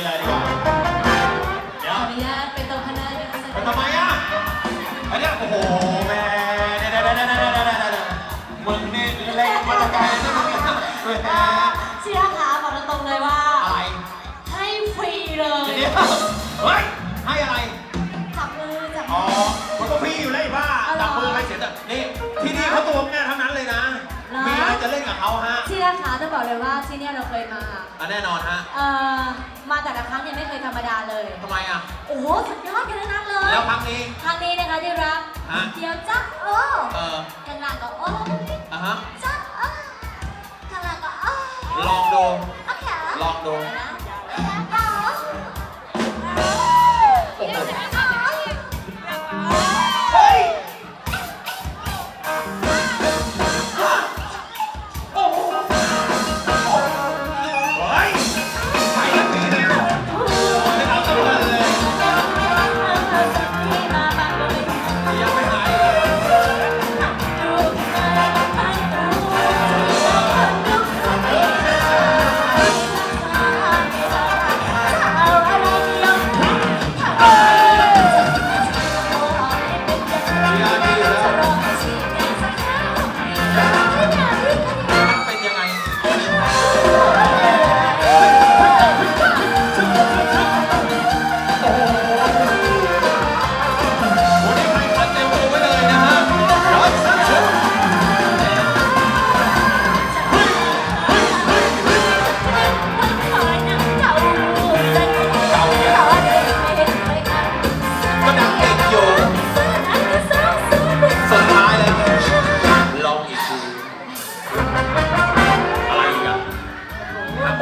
นี่เลยดีกว่า เดี๋ยวไปทำไมอะอันเนี้ยโอ้โหแม่เดี๋ยวเดี๋ยวเดี๋ยวเดี๋ยวเดี๋ยวเดี๋ยวเดี๋ยวมึงนี่เล่นมาตะไกลนะมึงเนี่ยแหมเชียร์ขาบอกตรงๆเลยว่า อะไรให้ฟรีเลยเดี๋ยวเฮ้ยให้อะไร จับมือจับอ๋อมือมันก็พี่อยู่เลยบ้าเอาเหรอจับมืออะไรเสียแต่นี่ที่นี่เขาตัวแม่ทั้งนั้นเลยนะเหรอ มีอะไรจะเล่นกับเขาฮะเชียร์ขาจะบอกเลยว่าที่เนี่ยเราเคยมาอะแน่นอนฮะเอ่อมาแต่ละครั้งเนี่ยไม่เคยธรรมดาเลย ทำไมอะ โอ้โหสุดยอดกันทั้งนั้นเลยแล้วครั้งนี้ ครั้งนี้นะคะที่รักฮะ เดี๋ยวจ๊ะโอ้เออกันหลังก็โอ้อะฮะจ๊ะโอ้กันหลังก็โอ้ลองดู โอเคลองดู นะ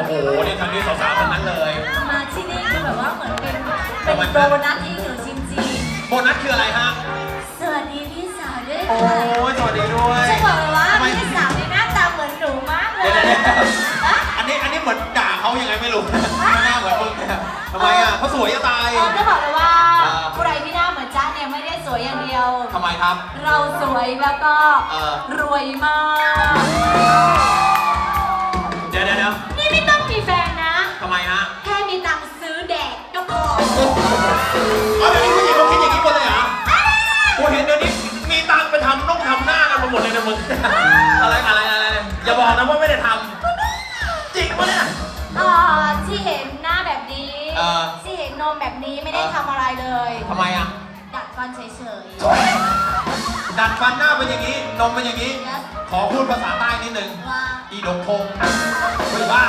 โอ้โหนี่ทางนี้สาวๆทั้งนั้นเลยมาที่นี่คือแบบว่าเหมือนเป็นเป็นโบนัสที่หนูจริงโบนัสคืออะไรฮะ ๆสวัสดีพี่สาวด้วยโอ้ค่ะยสวัสดีด้วยจะบอกเลยว่าทำไมพี่สาวนี่หน้าตาเหมือนหนูมากเลยเดี๋ยวเดี๋ยวเดี๋ยวฮะอันนี้อันนี้เหมือนด่าเขายังไงไม่รู้ หน้าเหมือนมึงเนี่ยทำไมอะเขาสวยจะตายเออจะบอกเลยว่าอ่าผู้ใดที่หน้าเหมือนจ้าเนี่ยไม่ได้สวยอย่างเดียว ทำไมครับ เราสวยแล้วก็เออ รวยมาก เดี๋ยวเดี๋ยวเดี๋ยว อ๋อเดี๋ยวนี้ผู้หญิงเขาคิดอย่างนี้หมดเลยเหรอกูเห็นเดี๋ยวนี้มีตังค์ไปทำต้องทำหน้ากันมาหมดเลยนะมึง อะไรอะไรอะไรอะไรอย่าบอกนะว่าไม่ได้ทำจริงปะเนี่ย เอ่อที่เห็นหน้าแบบนี้เออ ที่เห็นนมแบบนี้ไม่ได้เออทำอะไรเลย ทำไมอะ ดัดฟันเฉย ดัดฟันหน้าเป็นอย่างนี้ นมเป็นอย่างนี้ๆ Yes ขอพูดภาษาใต้นิดนึงว่าอีดกทงไม่บ้า